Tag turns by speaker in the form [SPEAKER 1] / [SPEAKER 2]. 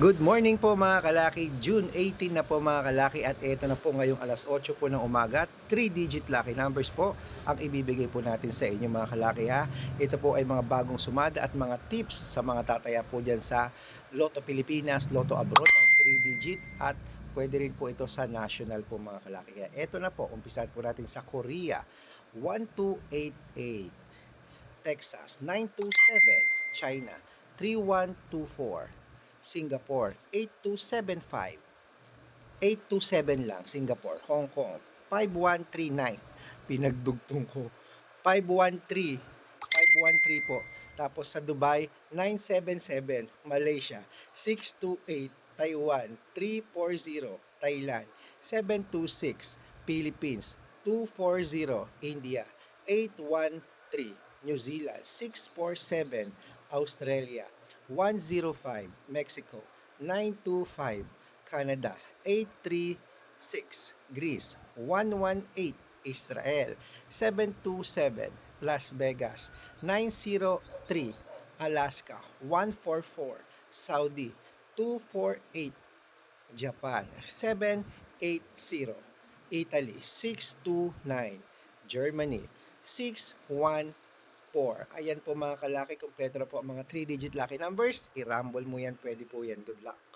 [SPEAKER 1] Good morning po mga kalaki, June 18 na po mga kalaki. At ito na po ngayong alas 8 po ng umaga, 3-digit lucky numbers po ang ibibigay po natin sa inyo mga kalaki ha. Ito po ay mga bagong sumada at mga tips sa mga tataya po dyan sa Lotto Pilipinas, Lotto Abroad ng 3-digit at pwede rin po ito sa national po mga kalaki. Kaya ito na po, umpisahan po natin sa Korea, 1288, Texas, 927, China, 3124, Singapore. 8275 827 lang Singapore. Hong Kong. 5139 pinagdugtong ko. 513 513 po. Tapos sa Dubai 977 Malaysia 628 Taiwan 340 Thailand 726 Philippines 240 India 813 New Zealand 647 Australia. 105 Mexico. 925 Canada. 836 Greece. 118 Israel. 727 Las Vegas. 903 Alaska. 144 Saudi. 248 Japan. 780 Italy. 629 Germany 614 Ayan po mga kalaki, kompleto na po ang mga 3-digit lucky numbers. I-rumble mo yan, pwede po yan. Good luck.